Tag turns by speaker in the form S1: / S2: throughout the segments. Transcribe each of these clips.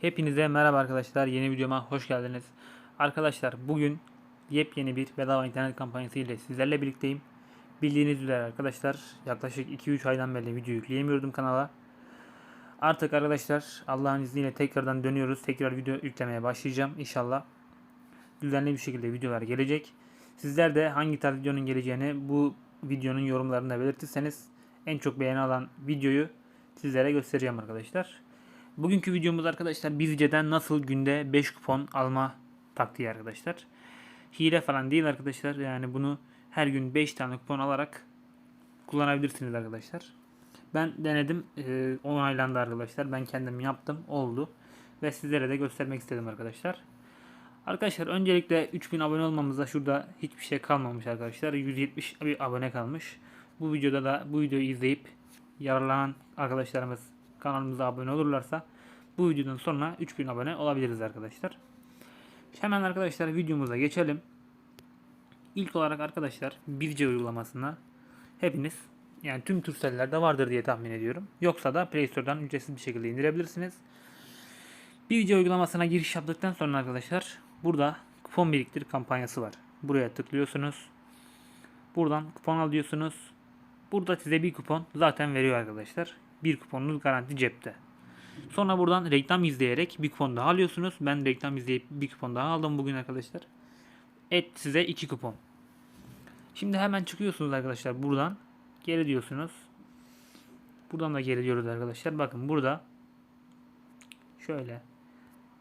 S1: Hepinize merhaba arkadaşlar. Yeni videoma hoş geldiniz. Arkadaşlar bugün yepyeni bir bedava internet kampanyası ile sizlerle birlikteyim. Bildiğiniz üzere arkadaşlar yaklaşık 2-3 aydan beri video yükleyemiyordum kanala. Artık arkadaşlar Allah'ın izniyle tekrardan dönüyoruz. Tekrar video yüklemeye başlayacağım inşallah. Düzenli bir şekilde videolar gelecek. Sizler de hangi tarz videonun geleceğini bu videonun yorumlarında belirtirseniz en çok beğeni alan videoyu sizlere göstereceğim arkadaşlar. Bugünkü videomuz arkadaşlar Bizce'den nasıl günde 5 kupon alma taktiği arkadaşlar. Hile falan değil arkadaşlar. Yani bunu her gün 5 tane kupon alarak kullanabilirsiniz arkadaşlar. Ben denedim. E, onaylandı arkadaşlar. Ben kendim yaptım. Oldu. Ve sizlere de göstermek istedim arkadaşlar. Arkadaşlar öncelikle 3000 abone olmamızda şurada hiçbir şey kalmamış arkadaşlar. 170 bir abone kalmış. Bu videoda da bu videoyu izleyip yararlanan arkadaşlarımız kanalımıza abone olurlarsa bu videodan sonra 3000 abone olabiliriz arkadaşlar. Hemen arkadaşlar videomuza geçelim. İlk olarak arkadaşlar Birce uygulamasına hepiniz yani tüm Turcell'lerde vardır diye tahmin ediyorum. Yoksa da Play Store'dan ücretsiz bir şekilde indirebilirsiniz. Birce uygulamasına giriş yaptıktan sonra arkadaşlar burada kupon biriktir kampanyası var. Buraya tıklıyorsunuz. Buradan kupon alıyorsunuz. Burada size bir kupon zaten veriyor arkadaşlar. Bir kuponunuz garanti cepte. Sonra buradan reklam izleyerek bir kupon daha alıyorsunuz. Ben reklam izleyip bir kupon daha aldım bugün arkadaşlar. Et size iki kupon. Şimdi hemen çıkıyorsunuz arkadaşlar buradan. Geri diyorsunuz. Buradan da geri diyoruz arkadaşlar. Bakın burada şöyle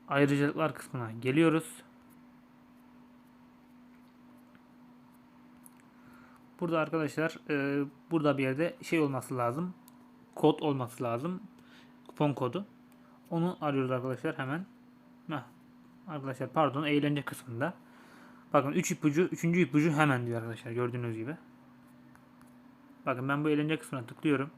S1: ayrıcalıklar kısmına geliyoruz. Burada arkadaşlar e, burada bir yerde şey olması lazım. Kod olması lazım. Kupon kodu. Onu arıyoruz arkadaşlar hemen. Heh. Arkadaşlar pardon eğlence kısmında. Bakın 3 ipucu, 3. ipucu hemen diyor arkadaşlar gördüğünüz gibi. Bakın ben bu eğlence kısmına tıklıyorum.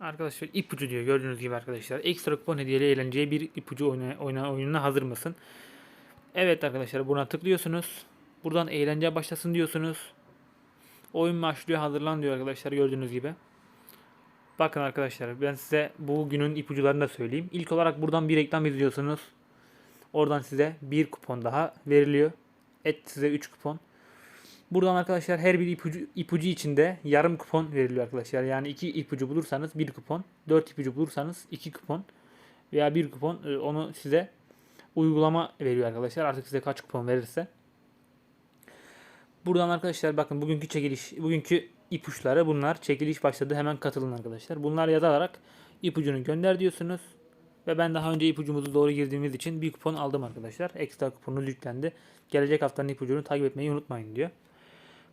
S1: Arkadaşlar ipucu diyor gördüğünüz gibi arkadaşlar. Ekstra kupon hediyeli eğlenceye bir ipucu oyna, oyna oyununa hazır mısın? Evet arkadaşlar buna tıklıyorsunuz. Buradan eğlence başlasın diyorsunuz. Oyun başlıyor hazırlan diyor arkadaşlar gördüğünüz gibi. Bakın arkadaşlar ben size bu günün ipucularını da söyleyeyim. İlk olarak buradan bir reklam izliyorsunuz. Oradan size bir kupon daha veriliyor. Et size 3 kupon. Buradan arkadaşlar her bir ipucu, ipucu içinde yarım kupon veriliyor arkadaşlar. Yani 2 ipucu bulursanız 1 kupon. 4 ipucu bulursanız 2 kupon. Veya 1 kupon e, onu size uygulama veriyor arkadaşlar. Artık size kaç kupon verirse. Buradan arkadaşlar bakın bugünkü çekiliş, bugünkü ipuçları bunlar. Çekiliş başladı. Hemen katılın arkadaşlar. Bunlar yazarak ipucunu gönder diyorsunuz. Ve ben daha önce ipucumuzu doğru girdiğimiz için bir kupon aldım arkadaşlar. Ekstra kuponunuz yüklendi. Gelecek haftanın ipucunu takip etmeyi unutmayın diyor.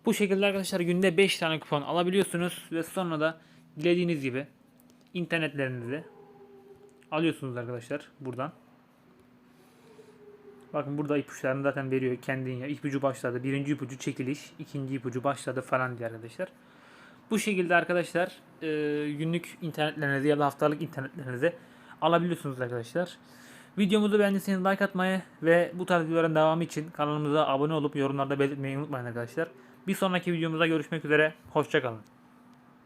S1: Bu şekilde arkadaşlar günde 5 tane kupon alabiliyorsunuz. Ve sonra da dilediğiniz gibi internetlerinizi alıyorsunuz arkadaşlar buradan. Bakın burada ipuçlarını zaten veriyor kendin ya. İpucu başladı. Birinci ipucu çekiliş. ikinci ipucu başladı falan diye arkadaşlar. Bu şekilde arkadaşlar e, günlük internetlerinizi ya da haftalık internetlerinizi alabiliyorsunuz arkadaşlar. Videomuzu beğendiyseniz like atmayı ve bu tarz videoların devamı için kanalımıza abone olup yorumlarda belirtmeyi unutmayın arkadaşlar. Bir sonraki videomuzda görüşmek üzere. Hoşçakalın.